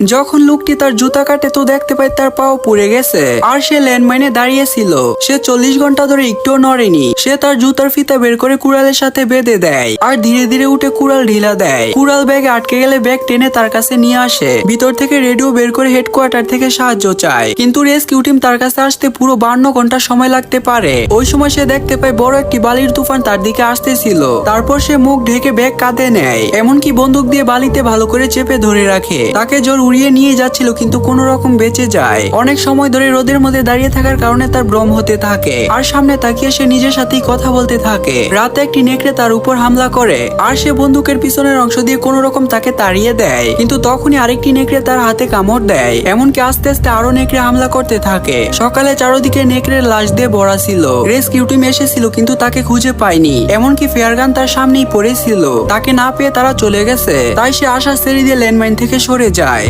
যখন লোকটি তার জুতা কাটে তো দেখতে পায় তার পাও পুড়ে গেছে। আর সে ল্যান্ডমাইনে দাঁড়িয়েছিল সে চল্লিশ ঘণ্টা ধরে একটুও নড়েনি। সে তার জুতার ফিতা বের করে কুড়ালের সাথে বেঁধে দেয়। আর ধীরে ধীরে উঠে কুড়াল ঢিলা দেয়। কুড়াল ব্যাগে আটকে গেলে ব্যাগ টেনে তার কাছে নিয়ে আসে। ভিতর থেকে রেডিও বের করে হেডকোয়ার্টার থেকে সাহায্য চায়। কিন্তু রেস্কিউ টিম তার কাছে আসতে পুরো বান্ন ঘণ্টা সময় লাগতে পারে। ওই সময় সে দেখতে পায় বড় একটি বালির তুফান তার দিকে আসতেছিল। তারপর সে মুখ ঢেকে ব্যাগ কাঁধে নেয়। এমনকি বন্দুক দিয়ে বালিতে ভালো করে চেপে ধরে রাখে। তাকে জোর উড়িয়ে নিয়ে যাচ্ছিল, কিন্তু কোনো রকম বেঁচে যায়। অনেক সময় ধরে রোদের মধ্যে দাঁড়িয়ে থাকার কারণে তার ভ্রম হতে থাকে। আর সামনে তাকিয়ে সে নিজের সাথেই কথা বলতে থাকে। রাতে একটি নেকড়ে তার উপর হামলা করে, আর সে বন্দুকের পিছনের অংশ দিয়ে কোনো রকম তাকে তাড়িয়ে দেয়। কিন্তু তখনই আরেকটি নেকড়ে তার হাতে কামড় দেয়। এমনকি আস্তে আস্তে আরও নেকড়ে হামলা করতে থাকে। সকালে চারদিকে নেকড়ের লাশ দিয়ে ভরা ছিল। রেস্কিউ টিম এসেছিল, কিন্তু তাকে খুঁজে পায়নি। এমনকি ফেয়ারগান তার সামনেই পড়েছিল তাকে না পেয়ে তারা চলে গেছে। তাই সে আশা ছেড়ে দিয়ে ল্যান্ডমাইন থেকে সরে যায়।